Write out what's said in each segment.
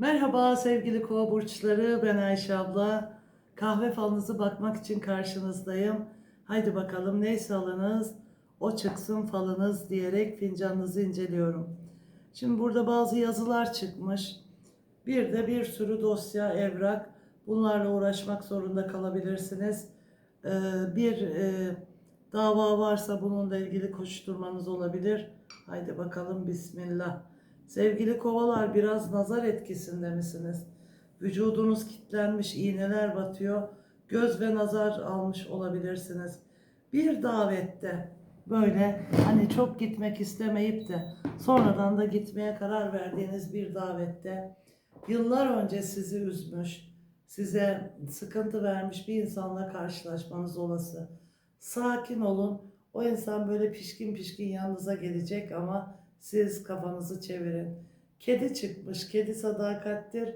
Merhaba sevgili kova burçları, ben Ayşe abla. Kahve falınızı bakmak için karşınızdayım. Haydi bakalım neyse alınız, o çıksın falınız diyerek fincanınızı inceliyorum. Şimdi burada bazı yazılar çıkmış. Bir de bir sürü dosya, evrak. Bunlarla uğraşmak zorunda kalabilirsiniz. Ee, bir e, dava varsa bununla ilgili koşturmanız olabilir. Haydi bakalım Bismillah. Sevgili kovalar biraz nazar etkisinde misiniz? Vücudunuz kilitlenmiş, iğneler batıyor. Göz ve nazar almış olabilirsiniz. Bir davette böyle hani çok gitmek istemeyip de sonradan da gitmeye karar verdiğiniz bir davette yıllar önce sizi üzmüş, size sıkıntı vermiş bir insanla karşılaşmanız olası. Sakin olun. O insan böyle pişkin pişkin yanınıza gelecek ama siz kafanızı çevirin. Kedi çıkmış, kedi sadakattir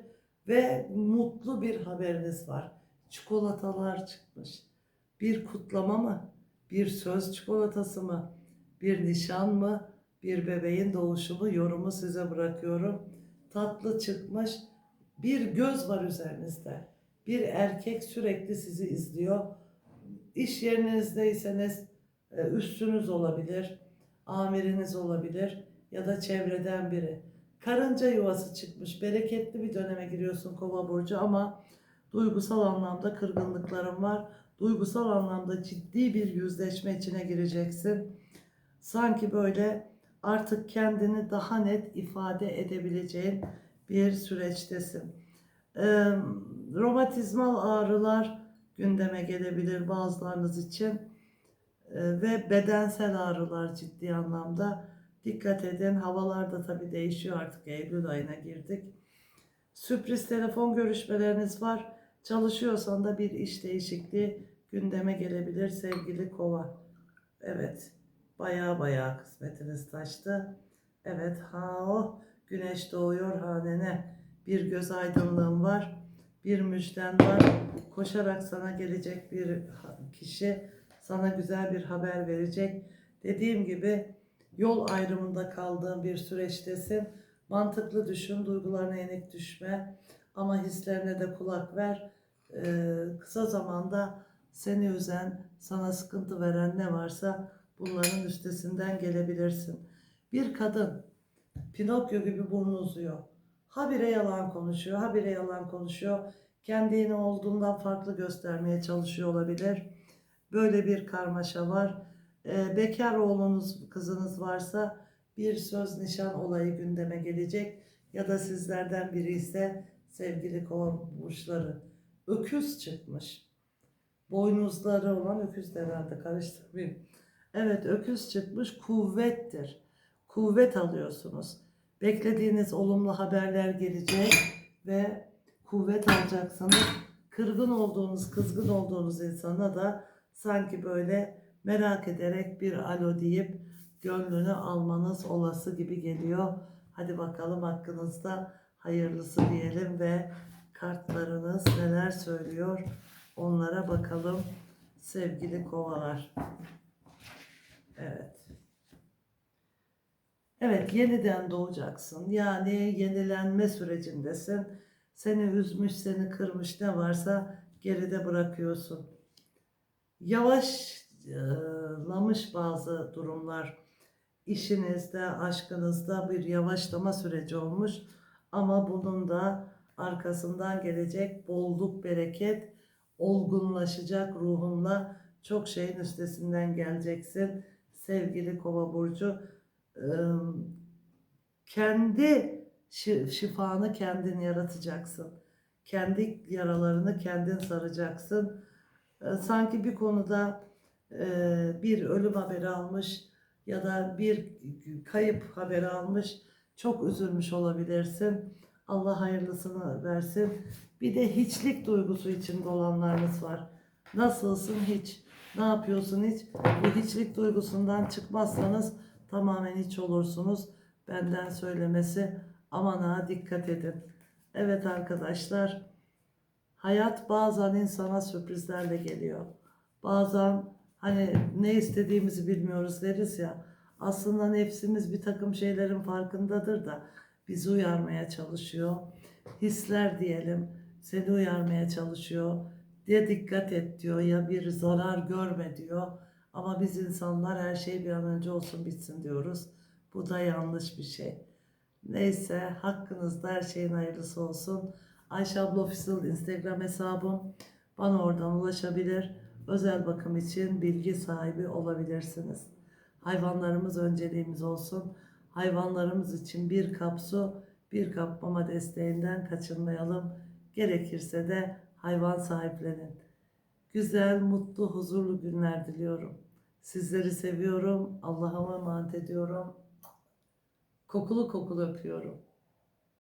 ve mutlu bir haberiniz var. Çikolatalar çıkmış. Bir kutlama mı? Bir söz çikolatası mı? Bir nişan mı? Bir bebeğin doğuşu mu? Yorumu size bırakıyorum. Tatlı çıkmış. Bir göz var üzerinizde. Bir erkek sürekli sizi izliyor. İş yerinizdeyseniz e, üstünüz olabilir, amiriniz olabilir ya da çevreden biri. Karınca yuvası çıkmış. Bereketli bir döneme giriyorsun Kova burcu ama duygusal anlamda kırgınlıkların var. Duygusal anlamda ciddi bir yüzleşme içine gireceksin. Sanki böyle artık kendini daha net ifade edebileceğin bir süreçtesin. Ee, romatizmal ağrılar gündeme gelebilir bazılarınız için Ee, ve bedensel ağrılar ciddi anlamda. Dikkat edin havalar da tabii değişiyor artık Eylül ayına girdik. Sürpriz telefon görüşmeleriniz var. Çalışıyorsan da bir iş değişikliği gündeme gelebilir sevgili kova. Evet baya baya kısmetiniz taştı. Evet ha o güneş doğuyor hanene. Bir göz aydınlığım var. Bir müjden var. Koşarak sana gelecek bir kişi sana güzel bir haber verecek. Dediğim gibi yol ayrımında kaldığın bir süreçtesin. Mantıklı düşün, duygularına yenik düşme ama hislerine de kulak ver. Ee, kısa zamanda seni üzen, sana sıkıntı veren ne varsa bunların üstesinden gelebilirsin. Bir kadın Pinokyo gibi burnu uzuyor. Habire yalan konuşuyor, habire yalan konuşuyor. Kendini olduğundan farklı göstermeye çalışıyor olabilir. Böyle bir karmaşa var. Ee, bekar oğlunuz, kızınız varsa bir söz nişan olayı gündeme gelecek. Ya da sizlerden biri ise sevgili kova burçları. Öküz çıkmış. Boynuzları olan öküz de herhalde karıştırmayayım. Evet öküz çıkmış kuvvettir. Kuvvet alıyorsunuz. Beklediğiniz olumlu haberler gelecek ve kuvvet alacaksınız. Kırgın olduğunuz, kızgın olduğunuz insana da sanki böyle merak ederek bir alo deyip gönlünü almanız olası gibi geliyor. Hadi bakalım hakkınızda hayırlısı diyelim ve kartlarınız neler söylüyor onlara bakalım sevgili kovalar. Evet. Evet yeniden doğacaksın. Yani yenilenme sürecindesin. Seni üzmüş, seni kırmış ne varsa geride bırakıyorsun. Yavaşlamış bazı durumlar. İşinizde, aşkınızda bir yavaşlama süreci olmuş. Ama bunun da arkasından gelecek bolluk, bereket, olgunlaşacak ruhunla çok şeyin üstesinden geleceksin. Sevgili Kova burcu, ıı, kendi şi- şifanı kendin yaratacaksın. Kendi yaralarını kendin saracaksın. Sanki bir konuda bir ölüm haberi almış ya da bir kayıp haberi almış. Çok üzülmüş olabilirsin. Allah hayırlısını versin. Bir de hiçlik duygusu içinde olanlarınız var. Nasılsın hiç? Ne yapıyorsun hiç? Bu hiçlik duygusundan çıkmazsanız tamamen hiç olursunuz. Benden söylemesi aman ha dikkat edin. Evet arkadaşlar hayat bazen insana sürprizlerle geliyor. Bazen hani ne istediğimizi bilmiyoruz deriz ya. Aslında nefsimiz bir takım şeylerin farkındadır da bizi uyarmaya çalışıyor. hisler diyelim seni uyarmaya çalışıyor. Ya dikkat et diyor ya bir zarar görme diyor. Ama biz insanlar her şey bir an önce olsun bitsin diyoruz. Bu da yanlış bir şey. Neyse hakkınızda her şeyin hayırlısı olsun. Ayşe abla Instagram hesabım. Bana oradan ulaşabilir. Özel bakım için bilgi sahibi olabilirsiniz. Hayvanlarımız önceliğimiz olsun. Hayvanlarımız için bir kap su, bir kap mama desteğinden kaçınmayalım. Gerekirse de hayvan sahiplenin. Güzel, mutlu, huzurlu günler diliyorum. Sizleri seviyorum. Allah'a emanet ediyorum. Kokulu kokulu öpüyorum.